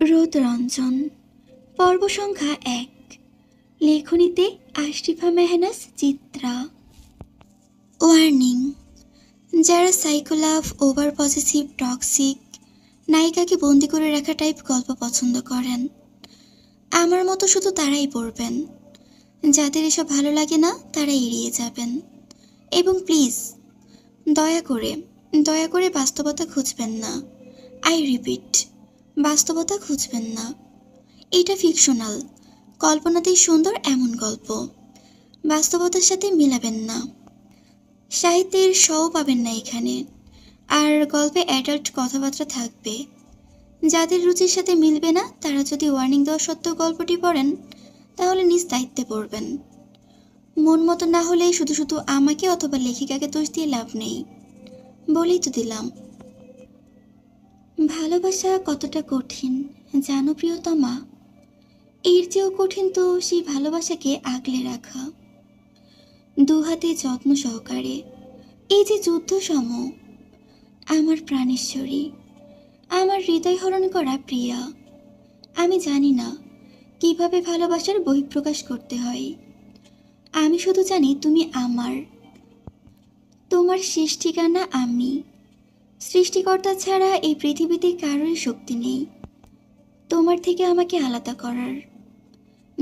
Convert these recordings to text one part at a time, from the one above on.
রোদরঞ্জন। পর্ব সংখ্যা এক। লেখনীতে আশরিফা মেহনাস চিত্রা। ওয়ার্নিং যারা psycho love over positive, toxic, নায়িকাকে বন্দি করে রাখা টাইপ গল্প পছন্দ করেন, আমার মতো শুধু তারাই পড়বেন। যাদের এসব ভালো লাগে না তারা এড়িয়ে যাবেন। এবং প্লিজ দয়া করে দয়া করে বাস্তবতা খুঁজবেন না। আই রিপিট বাস্তবতা খুঁজবেন না। এটা ফিকশনাল। কল্পনাতেই সুন্দর এমন গল্প। বাস্তবতার সাথে মিলাবেন না। সাহিত্যের শও পাবেন না এখানে। আর গল্পে অ্যাডাল্ট কথাবার্তা থাকবে। যাদের রুচির সাথে মিলবে না, তারা যদি ওয়ার্নিং দেওয়া সত্ত্বেও গল্পটি পড়েন, তাহলে নিজ দায়িত্বে পড়বেন। মন মতো না হলে শুধু শুধু আমাকে অথবা লেখিকাকে দোষ দিয়ে লাভ নেই। বলেই তো দিলাম। ভালোবাসা কতটা কঠিন, জানো প্রিয়তমা? এর চেয়েও কঠিন তো সেই ভালোবাসাকে আগলে রাখা। দু হাতে যত্ন সহকারে, এই যে যুদ্ধ সম আমার প্রাণেশ্বরী, আমার হৃদয় হরণ করা প্রিয়া। আমি জানি না কীভাবে ভালোবাসার বহিঃপ্রকাশ করতে হয়। আমি শুধু জানি তুমি আমার। তোমার শেষ ঠিকানা আমি। সৃষ্টিকর্তা ছাড়া এই পৃথিবীতে কারোরই শক্তি নেই। তোমার থেকে আমাকে আলাদা করার।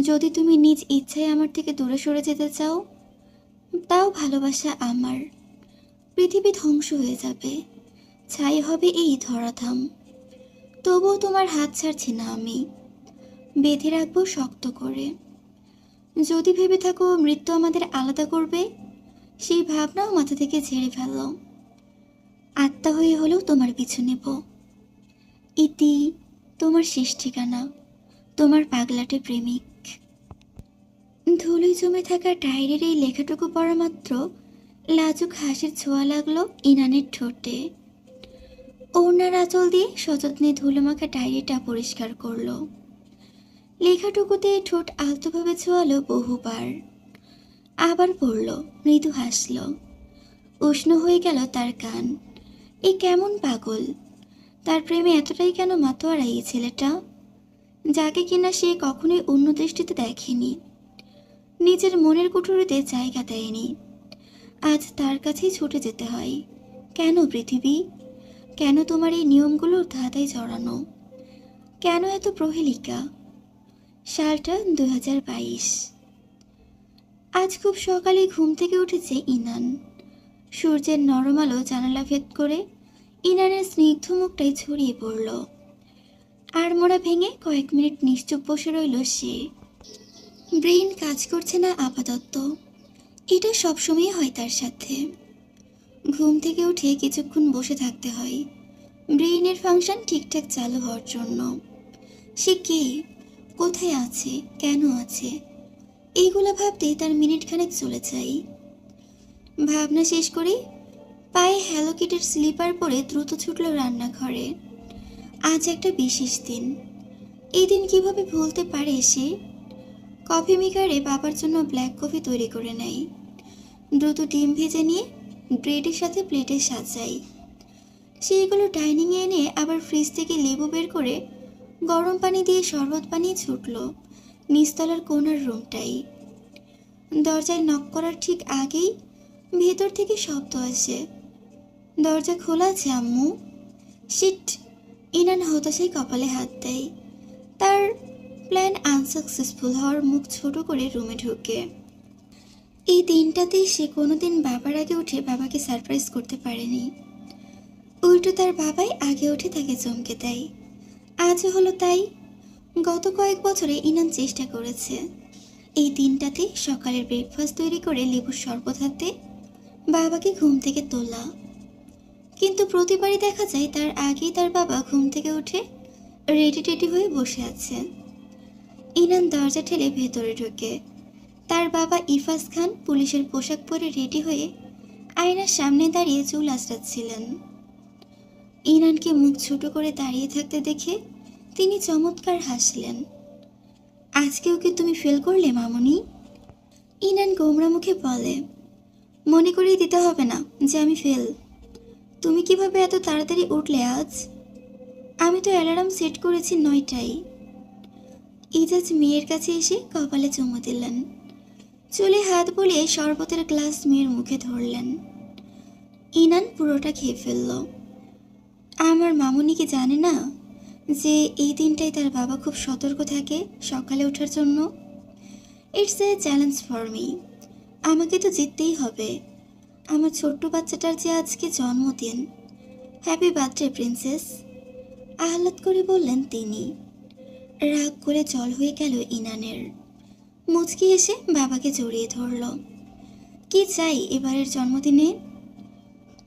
যদি তুমি নিজ ইচ্ছায় আমার থেকে দূরে সরে যেতে চাও, তাও ভালোবাসা আমার। পৃথিবী ধ্বংস হয়ে যাবে। ছাই হবে এই ধরাধাম। তবুও তোমার হাত ছাড়ছি না আমি। বেঁধে রাখব শক্ত করে। যদি ভেবে থাকো মৃত্যু আমাদের আলাদা করবে, সেই ভাবনাও মাথা থেকে ঝেড়ে ফেলল আত্মা হয়ে হলেও তোমার পিছু নেব। ইতি, তোমার শেষ ঠিকানা, তোমার পাগলাটে প্রেমিক। ধুলোয় জমে থাকা ডায়েরির এই লেখাটুকু পড়া মাত্র লাজুক হাসির ছোঁয়া লাগল ইনানের ঠোঁটে। ওড়নার আঁচল দিয়ে সযত্নে ধুলোমাখা ডায়েরিটা পরিষ্কার করল। লেখাটুকুতে ঠোঁট আলতোভাবে ছোঁয়ালো বহুবার। আবার পড়ল, মৃদু হাসল। উষ্ণ হয়ে গেল তার কান। এ কেমন পাগল? তার প্রেমে এতটাই কেন মাতোয়ারা এই ছেলেটা? যাকে কিনা সে কখনোই অন্য দৃষ্টিতে দেখেনি। নিজের মনের কুঠুরিতে জায়গা দেয়নি। আজ তার কাছেই ছুটে যেতে হয়। কেন পৃথিবী? কেন তোমার এই নিয়মগুলোর ধাঁধায় জড়ানো? কেন এত প্রহেলিকা? সালটা দু বাইশ। আজ খুব সকালে ঘুম থেকে উঠেছে ইনান। সূর্যের নরম আলো জানালা ভেদ করে ইনানের স্নিগ্ধ মুখটাই ছড়িয়ে পড়ল। আর মোড়া ভেঙে কয়েক মিনিট নিশ্চুপ বসে রইল সে। ব্রেইন কাজ করছে না আপাতত। এটা সবসময় হয় তার সাথে। ঘুম থেকে উঠে কিছুক্ষণ বসে থাকতে হয়। ব্রেইনের ফাংশন ঠিকঠাক চালু হওয়ার জন্য। সে কে? কোথায় আছে? কেন আছে? এইগুলো ভাবতে তার মিনিটখানেক চলে যায়। ভাবনা শেষ করে পায়ে হ্যালো কিটের স্লিপার পরে দ্রুত ছুটল রান্নাঘরে। আজ একটা বিশেষ দিন। এই দিন কীভাবে ভুলতে পারে সে? কফি মেকারে বাবার জন্য ব্ল্যাক কফি তৈরি করে নেয়। দ্রুত ডিম ভেজে নিয়ে ব্রেডের সাথে প্লেটে সাজাই সেইগুলো ডাইনিংয়ে এনে আবার ফ্রিজ থেকে লেবু বের করে গরম পানি দিয়ে শরবত বানিয়ে ছুটল নিচতলার কোনার রুমটাই দরজায় নক করার ঠিক আগেই ভেতর থেকে শব্দ আসে। দরজা খোলা আছে, আম্মু। শিট, ইনান হতাশায় কপালে হাত দেয়। তার প্ল্যান আনসাকসেসফুল হওয়ার মুখ ছোট করে রুমে ঢুকে। এই দিনটাতেই সে কোনোদিন বাবার আগে উঠে বাবাকে সারপ্রাইজ করতে পারেনি। উল্টো তার বাবাই আগে উঠে তাকে চমকে দেয়। আজও হলো তাই। গত কয়েক বছরে ইনান চেষ্টা করেছে। এই দিনটাতে সকালের ব্রেকফাস্ট তৈরি করে লেবুর শরবত হাতে বাবাকে ঘুম থেকে তোলা। কিন্তু প্রতিবারই দেখা যায় তার আগেই তার বাবা ঘুম থেকে উঠে রেডি টেডি হয়ে বসে আছে। ইনান দরজা ঠেলে ভেতরে ঢোকে। তার বাবা ইফাজ খান পুলিশের পোশাক পরে রেডি হয়ে আয়নার সামনে দাঁড়িয়ে চুল আঁচড়াচ্ছিলেন। ইনানকে মুখ ছোট করে দাঁড়িয়ে থাকতে দেখে তিনি চমৎকার হাসলেন। আজকে ওকে তুমি ফেল করলে, মামনি? ইনান গোমরা মুখে বলে, মনে করিয়ে দিতে হবে না যে আমি ফেল। তুমি কীভাবে এত তাড়াতাড়ি উঠলে আজ? আমি তো অ্যালার্ম সেট করেছি নয়টায়। ইজাজ মেয়ের কাছে এসে কপালে চুমু দিলেন। চুলে হাত বলে শরবতের গ্লাস মেয়ের মুখে ধরলেন। ইনান পুরোটা খেয়ে ফেলল। আমার মামুনি কি জানে না যে এই দিনটাই তার বাবা খুব সতর্ক থাকে সকালে ওঠার জন্য? It's a challenge for me আমাকে তো জিততেই হবে। আমার ছোট্ট বাচ্চাটার যে আজকে জন্মদিন। হ্যাপি বার্থডে প্রিন্সেস আহ্লাদ করে বললেন তিনি। রাগ করে জল হয়ে গেল ইনানের। মুচকি এসে বাবাকে জড়িয়ে ধরল। কি চাই এবারের জন্মদিনে?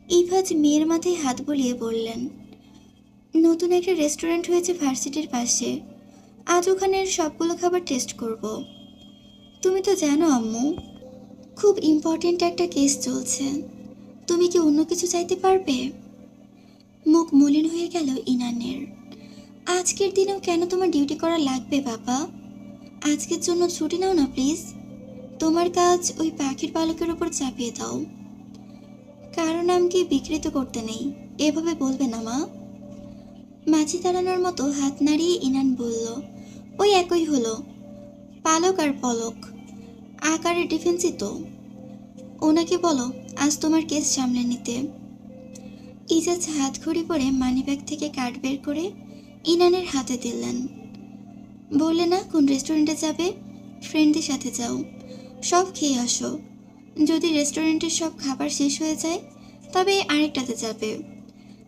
ইভাজ মেয়ের মাথায় হাত বুলিয়ে বললেন, নতুন একটা রেস্টুরেন্ট হয়েছে ভার্সিটির পাশে। আজ ওখানের সবগুলো খাবার টেস্ট করব। তুমি তো জানো, আম্মু খুব ইম্পর্ট্যান্ট একটা কেস চলছে। তুমি কি অন্য কিছু চাইতে পারবে? মুখ মলিন হয়ে গেল ইনানের। আজকের দিনেও কেন তোমার ডিউটি করা লাগবে বাবা? আজকের জন্য ছুটি নাও না প্লিজ তোমার কাজ ওই পাখির পালকের ওপর চাপিয়ে দাও। কারণ আমাকে বিকৃত করতে নেই? এভাবে বলবে না, মা। মাঝি দাঁড়ানোর মতো হাত নাড়িয়ে ইনান বলল, ওই একই হলো। পালক আর পলক। আকারে ডিফেন্সই তো। ওনাকে বলো, আজ তোমার কেস সামলে নিতে। ইজাজ হাত ঘড়ি পরে মানিব্যাগ থেকে কার্ড বের করে ইনানের হাতে দিলেন। বললে, না, কোন রেস্টুরেন্টে যাবে? ফ্রেন্ডদের সাথে যাও। সব খেয়ে আসো। যদি রেস্টুরেন্টের সব খাবার শেষ হয়ে যায়, তবে আরেকটাতে যাবে।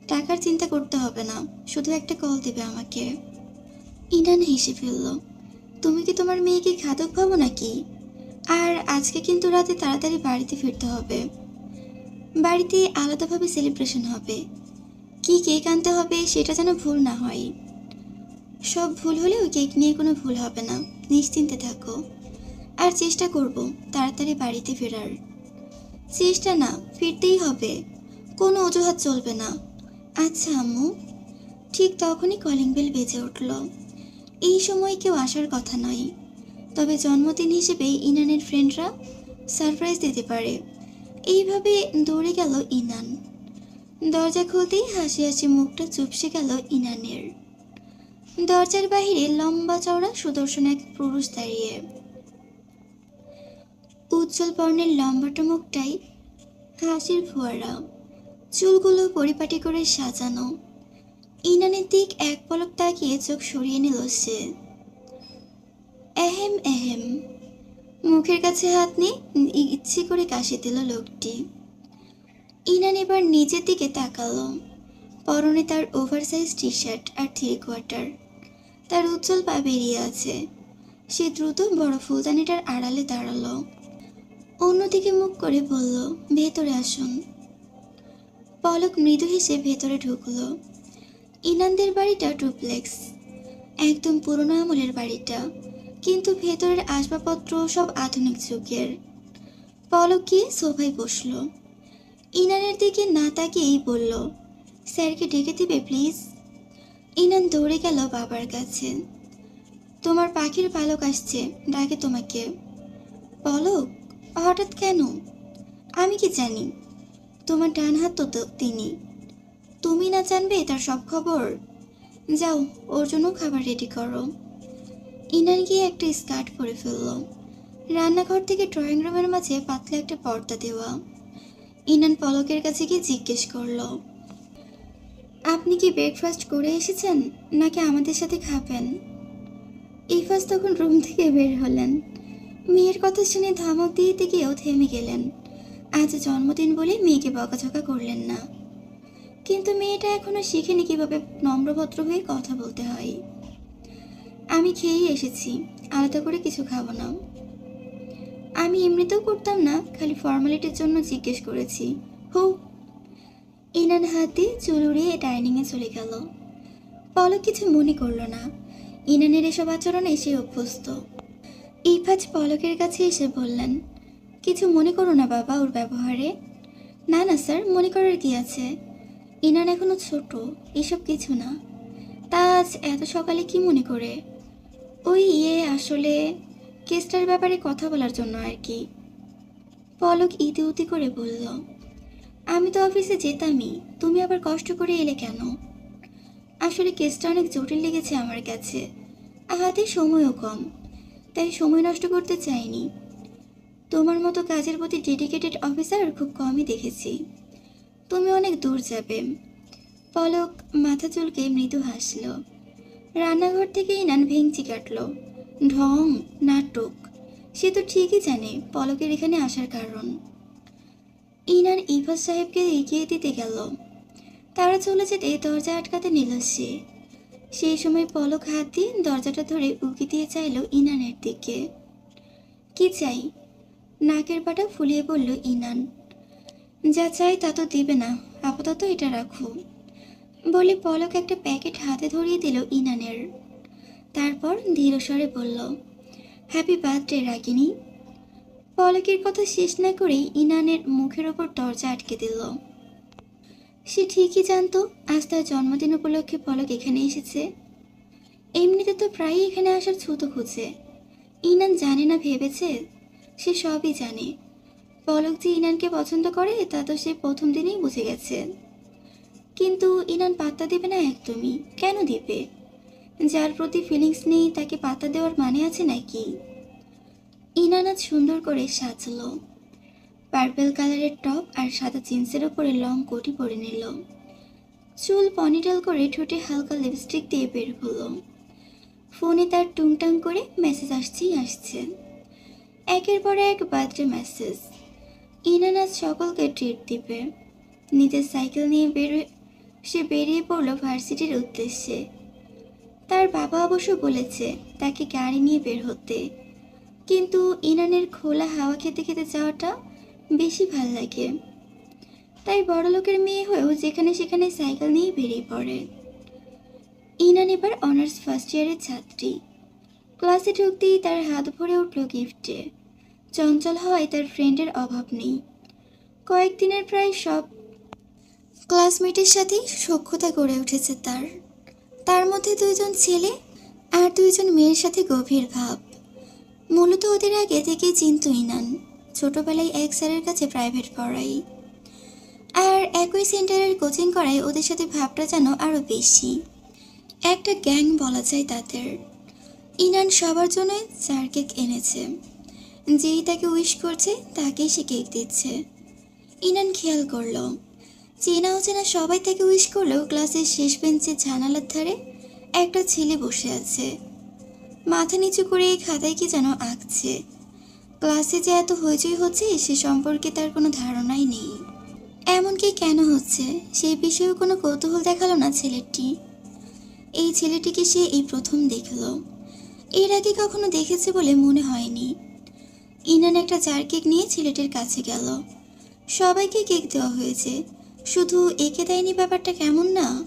টাকার চিন্তা করতে হবে না, শুধু একটা কল দেবে আমাকে। ইনান হেসে ফেলল, তুমি কি তোমার মেয়েকে ঘাতক ভাবো নাকি? আর আজকে কিন্তু রাতে তাড়াতাড়ি বাড়িতে ফিরতে হবে। বাড়িতে আলাদাভাবে সেলিব্রেশন হবে। কি কেক আনতে হবে সেটা যেন ভুল না হয়। সব ভুল হলেও কেক নিয়ে কোনো ভুল হবে না। নিশ্চিন্তে থাকো। আর চেষ্টা করব তাড়াতাড়ি বাড়িতে ফেরার। চেষ্টা না, ফিরতেই হবে। কোনো অজুহাত চলবে না। আচ্ছা আম্মু। ঠিক তখনই কলিং বেল বেজে উঠল। এই সময় কেউ আসার কথা নয়। তবে জন্মদিন হিসেবে ইনানের ফ্রেন্ডরা সারপ্রাইজ দিতে পারে। এইভাবে দৌড়ে গেল ইনান। দরজা খুলতেই হাসি হাসি মুখটা চুপসে গেল ইনানের। দরজার বাহিরে লম্বা চওড়া সুদর্শন এক পুরুষ দাঁড়িয়ে। উজ্জ্বল বর্ণের লম্বাটা মুখটাই হাসির ফোয়ারা। চুলগুলো পরিপাটি করে সাজানো। ইনানের দিক এক পলক তাকিয়ে চোখ সরিয়ে নিল সে। এহেম এহেম। মুখের কাছে হাত নিয়ে ইচ্ছে করে কাশি দিল লোকটি। ইনান এবার নিজের দিকে তাকালো। পরনে তার ওভারসাইজ টি শার্ট আর থ্রি কোয়ার্টার তার উজ্জ্বল পা বেরিয়ে আছে। সে দ্রুত বড় ফুলদানিটার আড়ালে দাঁড়াল। অন্যদিকে মুখ করে বলল, ভেতরে আসুন। পলক মৃদু হেসে ভেতরে ঢুকলো। ইনানদের বাড়িটা ডুপ্লেক্স। একদম পুরনো আমলের বাড়িটা। কিন্তু ভেতরের আসবাবপত্র সব আধুনিক যুগের। পলক গিয়ে সোফায় বসল। ইনানের দিকে না তাকিয়েই বলল, স্যারকে ডেকে দিবে, প্লিজ? ইনান দৌড়ে গেল বাবার কাছে। তোমার পাখির পালক আসছে, ডাকে তোমাকে। পলক? হঠাৎ কেন? আমি কি জানি। তোমার ডান হাত তো তিনি। তুমি না জানবে তার সব খবর? যাও, ওর জন্য খাবার রেডি করো। ইনান গিয়ে একটা স্কার্ট পরে ফেলল রান্নাঘর থেকে ড্রয়িং রুমের মাঝে পাতলা একটা পর্দা দেওয়া। ইনান পলকের কাছে গিয়ে জিজ্ঞেস করল, আপনি কি ব্রেকফাস্ট করে এসেছেন নাকি আমাদের সাথে খাবেন? ইফাজ তখন রুম থেকে বের হলেন। মেয়ের কথা শুনে ধমক দিয়ে গিয়েও থেমে গেলেন। আজ জন্মদিন বলে মেয়েকে বকাঝকা করলেন না। কিন্তু মেয়েটা এখনও শিখেনি কীভাবে নম্রভদ্র হয়ে কথা বলতে হয়। আমি খেয়েই এসেছি, আলাদা করে কিছু খাব না। আমি এমনিতেও করতাম না, খালি ফর্মালিটির জন্য জিজ্ঞেস করেছি। হো। ইনান হাত চুল উড়িয়ে ডাইনিংয়ে চলে গেল। পলক কিছু মনে করল না। ইনানের এসব আচরণে সে অভ্যস্ত। ইফাজ পলকের কাছে এসে বললেন, কিছু মনে করো না বাবা ওর ব্যবহারে? না না স্যার, মনে করার কি আছে? ইনান এখনও ছোট, এসব কিছু না। তা আজ এত সকালে কি মনে করে? ওই ইয়ে আসলে কেসটার ব্যাপারে কথা বলার জন্য আর কি। পলক ইতি উতি করে বলল, আমি তো অফিসে যেতামই, তুমি আবার কষ্ট করে এলে কেন? আসলে কেসটা অনেক জটিল লেগেছে আমার কাছে। হাতে সময়ও কম, তাই সময় নষ্ট করতে চাইনি। তোমার মতো কাজের প্রতি ডেডিকেটেড অফিসার খুব কমই দেখেছি। তুমি অনেক দূর যাবে। পলক মাথা চুলকে মৃদু হাসল। রান্নাঘর থেকে ইনান ভেঙচি কাটল। ঢং, নাটক, সে তো ঠিকই জানে পলকের এখানে আসার কারণ। ইনান ইফাজ সাহেবকে এগিয়ে দিতে গেল। তারা চলে যেতে দরজা আটকাতে নিল সে। সেই সময় পলক হাত দিয়ে দরজাটা ধরে উকি দিয়ে চাইল ইনানের দিকে। কি চাই? নাকের পাটা ফুলিয়ে বলল ইনান। যা চাই তা তো দিবে না, আপাতত এটা রাখো। বলে পলক একটা প্যাকেট হাতে ধরিয়ে দিল ইনানের। তারপর ধীরস্বরে বলল, হ্যাপি বার্থডে, রাগিনী। পলকের কথা শেষ না করেই ইনানের মুখের ওপর দরজা আটকে দিল। সে ঠিকই জানতো, আজ তার জন্মদিন উপলক্ষে পলক এখানে এসেছে। এমনিতে তো প্রায়ই এখানে আসার ছুতো খুঁজে। ইনান জানে না, ভেবেছে? সে সবই জানে। পলক যে ইনানকে পছন্দ করে, তা তো সে প্রথম দিনেই বুঝে গেছে। কিন্তু ইনান পাত্তা দেবে না একদমই। কেন দিবে? যার প্রতি ফিলিংস নেই, তাকে পাত্তা দেওয়ার মানে আছে নাকি? ইনান আজ সুন্দর করে সাজল। পার্পেল কালারের টপ আর সাদা জিন্সের ওপরে লং কোটি পরে নিল। চুল পনিটেল করে ঠোঁটে হালকা লিপস্টিক দিয়ে বের হলো। ফোনে তার টুংটাং করে মেসেজ আসছেই আসছে। একের পর এক বার্থডে মেসেজ। ইনান আজ সকলকে ট্রিট দিবে। নিজের সাইকেল নিয়ে বেরোয় সে বেরিয়ে পড়ল ভার্সিটির উদ্দেশ্যে। তার বাবা অবশ্য বলেছে তাকে গাড়ি নিয়ে বের হতে। কিন্তু ইনানের খোলা হাওয়া খেতে খেতে যাওয়াটা বেশি ভালো লাগে। তাই বড়লোকের মেয়ে হয়েও যেখানে সেখানে সাইকেল নিয়ে বেরিয়ে পড়ে। ইনান এবার অনার্স ফার্স্ট ইয়ারের ছাত্রী। ক্লাসে ঢুকতেই তার হাত ভরে উঠল গিফটে। চঞ্চল হওয়ায় তার ফ্রেন্ডের অভাব নেই। কয়েকদিনের প্রায় সব ক্লাসমেটের সাথে সখ্যতা গড়ে উঠেছে তার। তার মধ্যে দুইজন ছেলে আর দুইজন মেয়ের সাথে গভীর ভাব। মূলত ওদের আগে থেকেই চিনত ইনান ছোটবেলায় এক স্যারের কাছে প্রাইভেট পড়াই। আর একই সেন্টারের কোচিং করায় ওদের সাথে ভাবটা যেন আরও বেশি। একটা গ্যাং বলা যায় তাদের। ইনান সবার জন্য চার কেক এনেছে। যেই তাকে উইশ করছে, তাকেই সে কেক দিচ্ছে। ইনান খেয়াল করল। চেনা অচেনা সবাই তাকে উইশ করলেও ক্লাসের শেষ বেঞ্চে জানালার ধারে একটা ছেলে বসে আছে। মাথা নিচু করে এই খাতায় কি যেন আঁকছে। ক্লাসে যে এত হইচই হচ্ছে, সে সম্পর্কে তার কোনো ধারণাই নেই। এমনকি কেন হচ্ছে, সেই বিষয়েও কোনো কৌতূহল দেখাল না ছেলেটি। এই ছেলেটিকে সে এই প্রথম দেখল। এর আগে কখনো দেখেছে বলে মনে হয়নি। ইনান একটা চার কেক নিয়ে ছেলেটির কাছে গেল। সবাইকে কেক দেওয়া হয়েছে। শুধু এঁকে দেয়নি ব্যাপারটা কেমন না?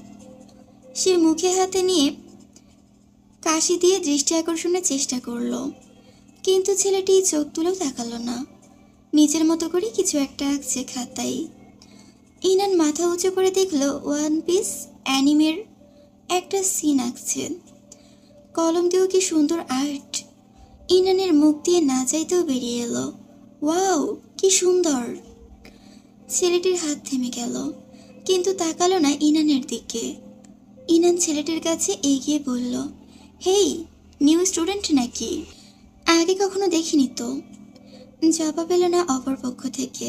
সে মুখে হাতে নিয়ে কাশি দিয়ে দৃষ্টি আকর্ষণের চেষ্টা করল। কিন্তু ছেলেটি চোখ তুলেও তাকালো না। নিজের মতো করে কিছু একটা আঁকছে খাতায়। ইনান মাথা উঁচু করে দেখল ওয়ান পিস অ্যানিমের একটা সিন আঁকছে। কলম দিয়েও কি সুন্দর আর্ট ইনানের মুখ দিয়ে না চাইতেও বেরিয়ে এলো। ওয়াও কি সুন্দর! ছেলেটির হাত থেমে গেল, কিন্তু তাকালো না ইনানের দিকে। ইনান ছেলেটির কাছে এগিয়ে বলল, হেই, নিউ স্টুডেন্ট নাকি? আগে কখনো দেখিনি তো? জবাব এলো না অপর পক্ষ থেকে।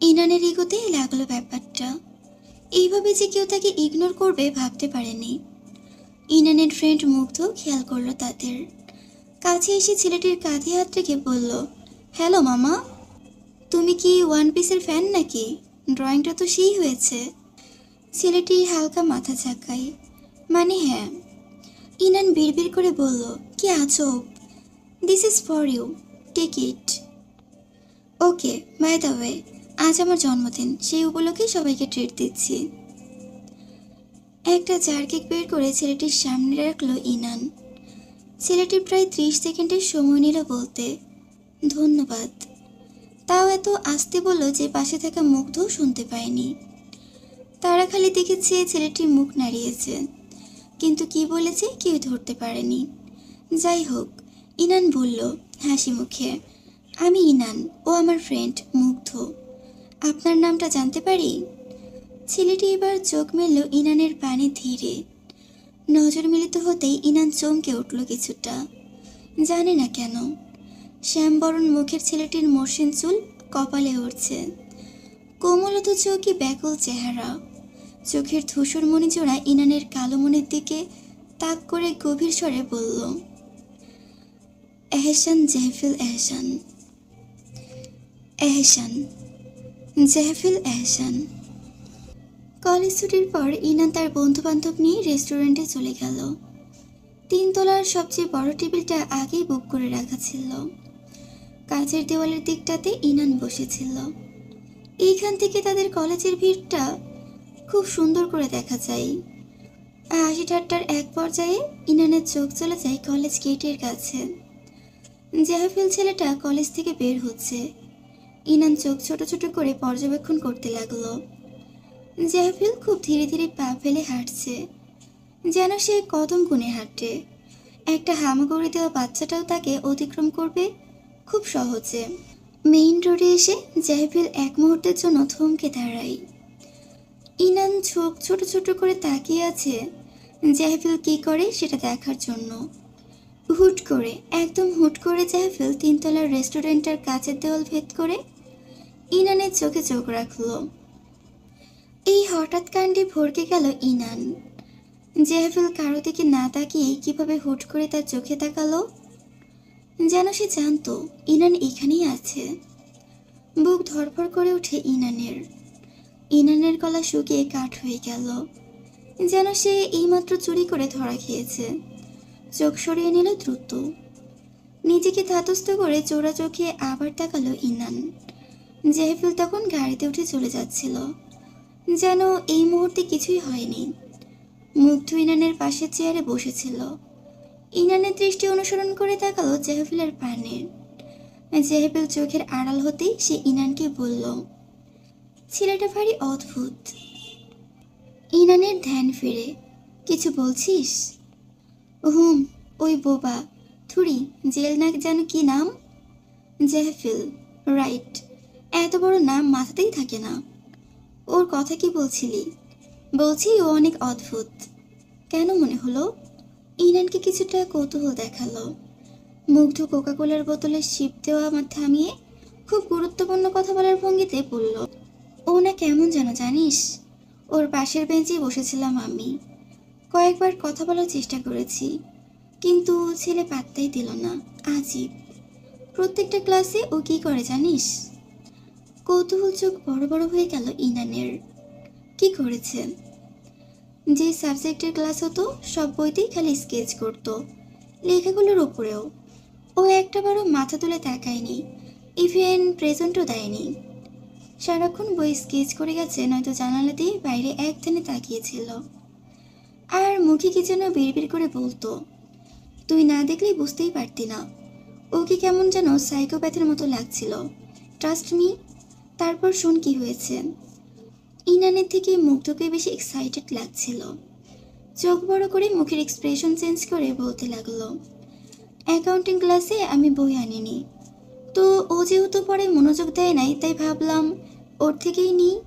ইনানের ইগোতেই লাগল ব্যাপারটা। এইভাবে যে কেউ তাকে ইগনোর করবে ভাবতে পারেনি। ইনানের ফ্রেন্ড মুগ্ধ খেয়াল করল তাদের। কাছে এসে ছেলেটির কাঁধে হাত রেখে বলল, হ্যালো মামা তুমি কি ওয়ান পিসের ফ্যান নাকি? ড্রয়িংটা তো সেই হয়েছে। ছেলেটি হালকা মাথা ঝাঁকায়। মানে হ্যাঁ। ইনান বিড়বিড় করে বলল, কি আজব। This is for you take it okay by the way আজ আমার জন্মদিন। সেই উপলক্ষে সবাইকে ট্রিট দিচ্ছি। একটা জার কেক বের করে ছেলেটির সামনে রাখল ইনান। ছেলেটি প্রায় ত্রিশ সেকেন্ডের সময় নিল বলতে, ধন্যবাদ। তাও এত আসতে বলল যে পাশে থাকা মুগ্ধও শুনতে পায়নি। তারা খালি দেখেছে ছেলেটি মুখ নাড়িয়েছে। কিন্তু কি বলেছে কেউ ধরতে পারেনি। যাই হোক, ইনান বলল, হাসি মুখে, আমি ইনান, ও আমার ফ্রেন্ড মুগ্ধ। আপনার নামটা জানতে পারি? ছেলেটি এবার চোখ মেলল ইনানের পানে ধীরে। নজর মিলিত হতেই ইনান চমকে উঠল কিছুটা। জানি না কেন শ্যামবরণ মুখের ছেলেটির মসৃণ চুল কপালে উঠছে কোমলত চৌকি ব্যাকুল চেহারা। চোখের ধূসর মণিজোড়া ইনানের কালো মনের দিকে তাক করে গভীর স্বরে বলল, এহসান, জেহফিল এহসান। এহসান, জেহফিল এহসান। কলেজ ছুটির পর ইনান তার বন্ধু বান্ধব নিয়ে রেস্টুরেন্টে চলে গেল। তিনতলার সবচেয়ে বড় টেবিলটা আগেই বুক করে রাখা ছিল। কাঁচের দেওয়ালের দিকটাতে ইনান বসেছিল। এইখান থেকে তাদের কলেজের ভিড়টা খুব সুন্দর করে দেখা যায়। হাসি ঠাট্টার এক পর্যায়ে ইনানের চোখ চলে যায় কলেজ গেটের কাছে। জাহাফিল ছেলেটা কলেজ থেকে বের হচ্ছে। ইনান চোখ ছোট ছোট করে পর্যবেক্ষণ করতে লাগল। জাহাফিল খুব ধীরে ধীরে পা ফেলে হাঁটছে। যেন সে কদম গুনে হাঁটে। একটা হামাগুড়ি দেওয়া বাচ্চাটাও তাকে অতিক্রম করবে খুব সহজে। মেইন রোডে এসে জাহাফিল এক মুহূর্তের জন্য থমকে দাঁড়ায়। ইনান চোখ ছোট ছোট করে তাকিয়ে আছে জাহাফিল কি করে সেটা দেখার জন্য। হুট করে, একদম হুট করে জাহাফিল তিনতলার রেস্টুরেন্টের কাচের দেওয়াল ভেদ করে ইনানের চোখে চোখ রাখল। এই হঠাৎ কাণ্ডে ভরকে গেল ইনান। জেহাফিল কারও দিকে না তাকিয়ে কীভাবে হুট করে তার চোখে তাকালো? যেন সে জানতো ইনান এখানেই আছে। বুক ধরফর করে ওঠে ইনানের। ইনানের গলা শুকিয়ে কাঠ হয়ে গেল। যেন সে এইমাত্র চুরি করে ধরা খেয়েছে। চোখ সরিয়ে নিল দ্রুত। নিজেকে ধাতস্থ করে চোরা চোখে আবার তাকালো ইনান। জেহেফিল তখন গাড়িতে উঠে চলে যাচ্ছিল। যেন এই মুহূর্তে কিছুই হয়নি। মুগ্ধ ইনানের পাশের চেয়ারে বসেছিল। ইনানের দৃষ্টি অনুসরণ করে তাকালো জেহেফিলের পানে। জেহেফিল চোখের আড়াল হতেই সে ইনানকে বলল, ছেলেটা ভারী অদ্ভুত। ইনানের ধ্যান ফিরে। কিছু বলছিস? হুম, ওই বোবা। থুরি, জেল না যেন কি নাম? জেহফিল, রাইট। এত বড় নাম মাথাতেই থাকে না। ওর কথা কি বলছিলি? বলছি ও অনেক অদ্ভুত। কেন মনে হলো? ইনানকে কিছুটা কৌতূহল দেখাল। মুগ্ধ কোকাকোলার বোতলে শিপ দেওয়া আমার থামিয়ে খুব গুরুত্বপূর্ণ কথা বলার ভঙ্গিতে বলল, ও না কেমন যেন, জানিস? ওর পাশের বেঞ্চেই বসেছিলাম আমি। কয়েকবার কথা বলার চেষ্টা করেছি, কিন্তু ছেলে পাত্তাই দিল না, আজীব। প্রত্যেকটা ক্লাসে ও কি করে, জানিস? কৌতূহল চোখ বড় বড় হয়ে গেল ইনানের। কি করেছে যে সাবজেক্টের ক্লাস হতো, সব বইতেই খালি স্কেচ করত, লেখাগুলোর ওপরেও ও একটাবারও মাথা তুলে তাকায়নি ইভেন প্রেজেন্টও দেয়নি। সারাক্ষণ বই স্কেচ করে গেছে, নয়তো জানালা দিয়ে বাইরে এক ধ্যানে তাকিয়েছিল। আর মুখে কি যেন বিড়বিড় করে বলতো। তুই না দেখলেই বুঝতেই পারতি না, ওকে কেমন যেন সাইকোপ্যাথের মতো লাগছিল। ট্রাস্ট মি তারপর শোন কি হয়েছে। ইনানের থেকে মুগ্ধকে বেশি এক্সাইটেড লাগছিল। চোখ বড় করে মুখের এক্সপ্রেশন চেঞ্জ করে বলতে লাগল অ্যাকাউন্টিং ক্লাসে আমি বই আনিনি। তো ও যেহেতু পরে মনোযোগ দেয় নাই, তাই ভাবলাম ওর থেকেই নিই।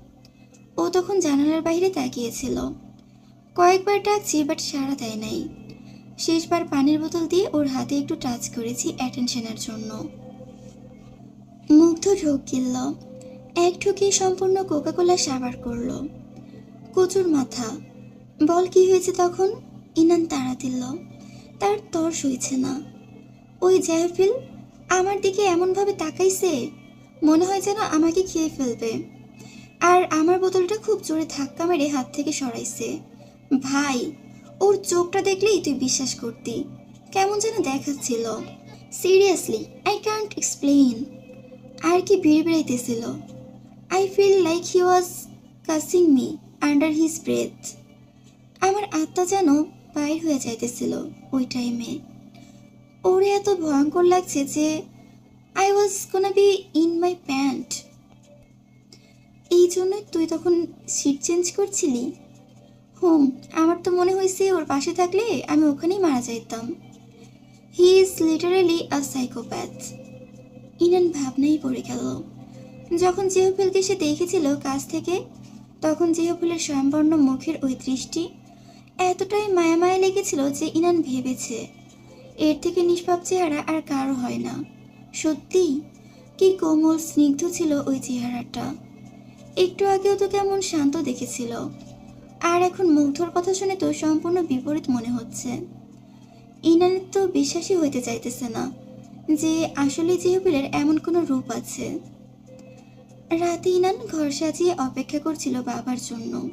ও তখন জানালার বাইরে তাকিয়েছিল। কয়েকবার ডাকছি বাট সাড়া দেয় নাই। শেষবার পানির বোতল দিয়ে ওর হাতে একটু টাচ করেছি অ্যাটেনশনের জন্য। মুগ্ধ ঢোক গিলল এক ঢুকে সম্পূর্ণ কোকাকোলা সাবার করল। কচুর মাথা। বল কি হয়েছে তখন? ইনান তাড়া দিল। তার তর সইছে না। ওই জাহফিল আমার দিকে এমনভাবে তাকাইছে, মনে হয় যেন আমাকে খেয়ে ফেলবে। আর আমার বোতলটা খুব জোরে ধাক্কা মেরে হাত থেকে সরাইছে। ভাই, ওর চোখটা দেখলেই তুই বিশ্বাস করতি। কেমন যেন দেখাচ্ছিল। Seriously, I can't explain. আর কি ভিড় বেড়াইতেছিল I feel like he was cursing me under his breath আমার আত্মা যেন বাইর হয়ে যাইতেছিল ওই টাইমে ওরে এত ভয়ঙ্কর লাগছে যে আই ওয়াজ কোনা বি ইন মাই প্যান্ট এই জন্যই তুই তখন সিট চেঞ্জ করছিলি? হুম, আমার তো মনে হয়েছে ওর পাশে থাকলে আমি ওখানেই মারা যাইতাম। He is literally a psychopath Inan ভাবনাই পড়ে গেল। যখন জেহফুলকে সে দেখেছিল কাছ থেকে, তখন জেহফুলের স্বয়ংবর্ণ মুখের ওই দৃষ্টি এতটাই মায়া মায়া লেগেছিল যে ইনান ভেবেছে, এর থেকে নিষ্পাপ চেহারা আর কারও হয় না। সত্যি? কি কোমল, স্নিগ্ধ ছিল ওই চেহারাটা। একটু আগেও তো কেমন শান্ত দেখেছিল। আর এখন মুগ্ধর কথা শুনে তো সম্পূর্ণ বিপরীত মনে হচ্ছে। ইনানের তো বিশ্বাসই হইতে চাইতেছে না যে আসলে জিহবিলের এমন কোনো রূপ আছে। রাতে ইনান ঘর সাজিয়ে অপেক্ষা করছিল বাবার জন্য।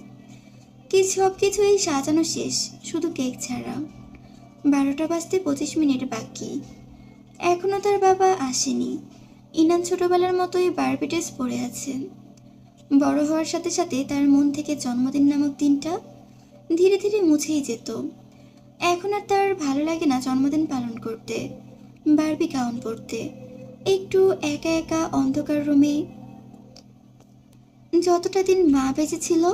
কি সব কিছুই সাজানো শেষ, শুধু কেক ছাড়া। বারোটা বাজতে পঁচিশ মিনিট বাকি। এখনও তার বাবা আসেনি। ইনান ছোটবেলার মতোই বারবিটেস পড়ে আছে। বড় হওয়ার সাথে সাথে তার মন থেকে জন্মদিন নামক দিনটা ধীরে ধীরে মুছেই যেত। এখন আর তার ভালো লাগে না জন্মদিন পালন করতে, বারবি গাউন পরতে। একটু একা একা অন্ধকার রুমে যতটা দিন মা বেঁচে ছিল,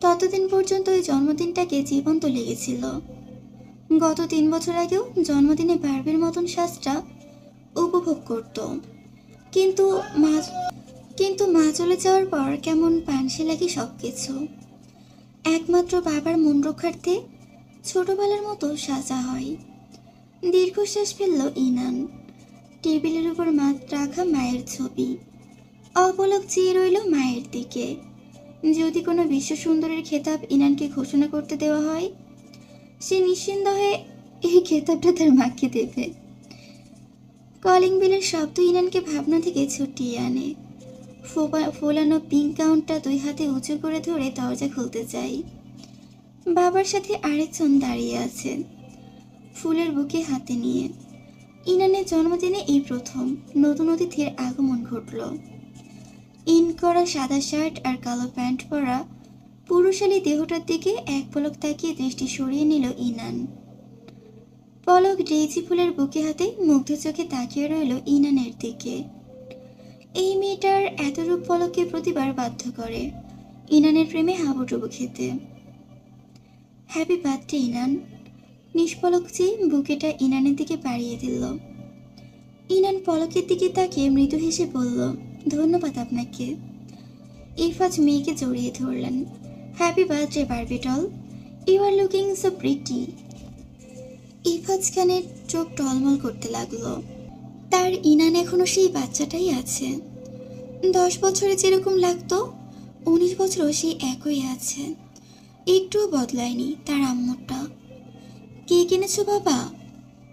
ততদিন পর্যন্ত ওই জন্মদিনটাকে জীবন্ত লেগেছিল। গত তিন বছর আগেও জন্মদিনে বারবির মতন সাজটা উপভোগ করত। কিন্তু মা কিন্তু মা চলে যাওয়ার পর কেমন পানসে লাগে সব কিছু একমাত্র বাবার মন রক্ষার্থে ছোটবেলার মতো সাজা হয়। দীর্ঘশ্বাস ফেলল ইনান। টেবিলের উপর মাছ রাখা মায়ের ছবি। অপলক চেয়ে রইল মায়ের দিকে। যদি কোনো বিশ্ব সুন্দরের খেতাব ইনানকে ঘোষণা করতে দেওয়া হয়, সে নিশ্চিন্ত হয়ে এই খেতাবটা তার মাকে দেবে। কলিং বেলের শব্দ ইনানকে ভাবনা থেকে ছুটিয়ে আনে। ফোলানো পিঙ্ক গাউনটা দুই হাতে উঁচু করে ধরে দরজা খুলতে চাই। বাবার সাথে আরেকজন দাঁড়িয়ে আছে ফুলের বুকে হাতে নিয়ে। ইনানের জন্মদিনে এই প্রথম নতুন অতিথির আগমন ঘটল। ইন করা সাদা শার্ট আর কালো প্যান্ট পরা পুরুষালী দেহটার দিকে এক পলক তাকিয়ে দৃষ্টি সরিয়ে নিল ইনান। পলক ডেইজি ফুলের বুকে হাতে মুগ্ধ চোখে তাকিয়ে রইল ইনানের দিকে। এই মেয়েটার এতরূপ পলককে প্রতিবার বাধ্য করে। ইনানের প্রেমে হাবুডুবু খেতে। Happy birthday, Inan. নিষ্পলক চেয়ে বুকেটা ইনানের দিকে বাড়িয়ে দিল। ইনান পলকের দিকে তাকিয়ে মৃদু হেসে বলল ধন্যবাদ আপনাকে। ইরফাজ মেয়েকে জড়িয়ে ধরলেন। Happy birthday Barbie doll you are looking so pretty. Irfaz খানের চোখ টলমল করতে লাগল। তার ইনান এখনও সেই বাচ্চাটাই আছে। দশ বছরে যেরকম লাগতো, উনিশ বছরও সেই একই আছে। একটুও বদলায়নি তার আম্মুরটা কে কিনেছো বাবা?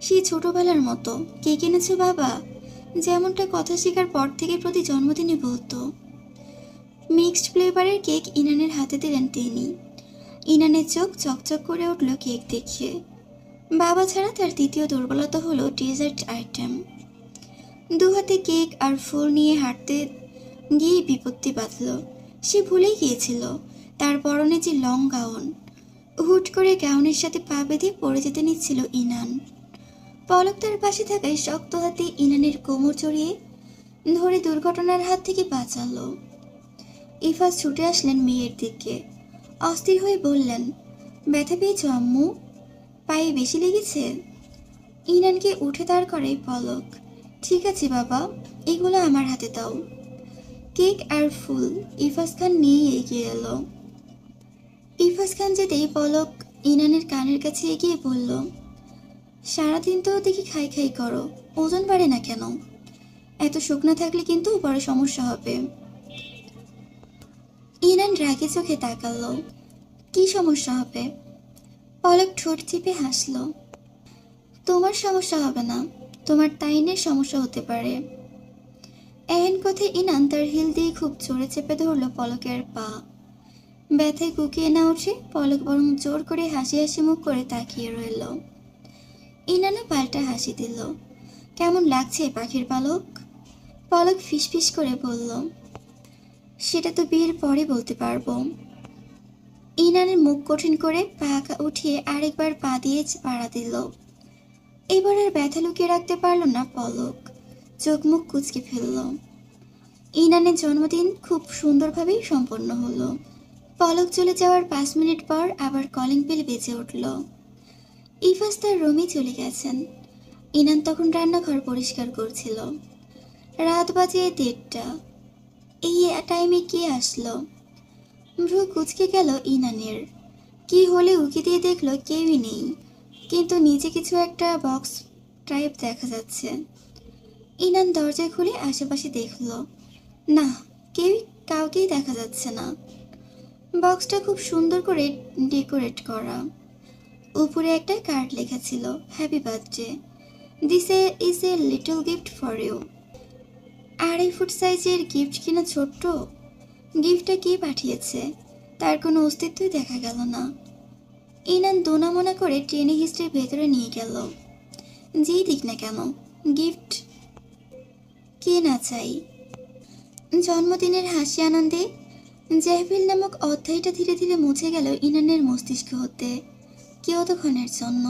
সেই ছোটবেলার মতো। কে কিনেছো বাবা? যেমনটা কথা শেখার পর থেকে প্রতি জন্মদিনে বলতো। মিক্সড ফ্লেভারের কেক ইনানের হাতে দিলেন তিনি। ইনানের চোখ চকচক করে উঠল কেক দেখিয়ে। বাবা ছাড়া তার দ্বিতীয় দুর্বলতা হলো ডেজার্ট আইটেম। দু হাতে কেক আর ফুল নিয়ে হাঁটতে গিয়ে বিপত্তি বাঁধল। সে ভুলেই গিয়েছিল, তার পরনে যে লং গাউন। হুট করে গাউনের সাথে পা বেঁধে পড়ে যেতে নিচ্ছিল ইনান। পলক তার পাশে থাকায় শক্ত হাতে ইনানের কোমর জড়িয়ে ধরে দুর্ঘটনার হাত থেকে বাঁচালো। ইফাজ ছুটে আসলেন মেয়ের দিকে। অস্থির হয়ে বললেন, ব্যথা পেয়েছ, আম্মু? পায়ে বেশি লেগেছে? ইনানকে উঠে দাঁড় করে পলক, ঠিক আছে বাবা, এগুলো আমার হাতে দাও। কেক আর ফুল ইফাজ খান নিয়ে এগিয়ে এলো। ইফাজ খান যেতেই পলক ইনানের কানের কাছে এগিয়ে বলল সারাদিন তো দেখি খাই খাই করো, ওজন বাড়ে না কেন? এত শুকনা থাকলে কিন্তু বড় সমস্যা হবে। ইনান রাগে চোখে তাকালো। কি সমস্যা হবে? পলক ঠোঁট চিপে হাসলো। তোমার সমস্যা হবে না, তোমার তাইনের সমস্যা হতে পারে। এহেন কথায় ইনান তার হিল দিয়ে খুব জোরে চেপে ধরলো পলকের পা। ব্যথায় কুকিয়ে না উঠে পলক বরং জোর করে হাসি হাসি মুখ করে তাকিয়ে রইল। ইনানও পাল্টা হাসি দিল। কেমন লাগছে পাখির পালক? পলক ফিসফিস করে বলল, সেটা তো বিয়ের পরে বলতে পারব। ইনানের মুখ কঠিন করে পা উঠিয়ে আরেকবার পা দিয়ে পাড়া দিল। এবার আর ব্যথা লুকিয়ে রাখতে পারল না পলক। চোখ মুখ কুচকে ফেলল। ইনানের জন্মদিন খুব সুন্দরভাবেই সম্পন্ন হলো। পলক চলে যাওয়ার পাঁচ মিনিট পর আবার কলিং বেল বেজে উঠল। ইফাস তার রুমে চলে গেছেন। ইনান তখন রান্নাঘর পরিষ্কার করছিল। রাত বাজে দেড়টা। এই টাইমে কে আসলো? ভ্রু কুচকে গেল ইনানের কি হলে উকি দিয়ে দেখল কেউই নেই। কিন্তু নিচে কিছু একটা বক্স টাইপ দেখা যাচ্ছে। ইনান দরজা খুলে আশেপাশে দেখল। না, কেউই কাউকেই দেখা যাচ্ছে না। বক্সটা খুব সুন্দর করে ডেকোরেট করা। উপরে একটা কার্ড লেখা ছিল happy birthday this is a little gift for you আড়াই ফুট সাইজের গিফট কিনা ছোট্ট? গিফটটা কে পাঠিয়েছে? তার কোনো অস্তিত্বই দেখা গেল না। ইনান দোনা মনে করে ট্রেনে হিস্ট্রির ভেতরে নিয়ে গেল। যেই দিক না কেন গিফট কে না চাই? জন্মদিনের হাসি আনন্দে জেহবিল নামক অধ্যায়টা ধীরে ধীরে মুছে গেল ইনানের মস্তিষ্ক হতে। কেউ তখনের জন্য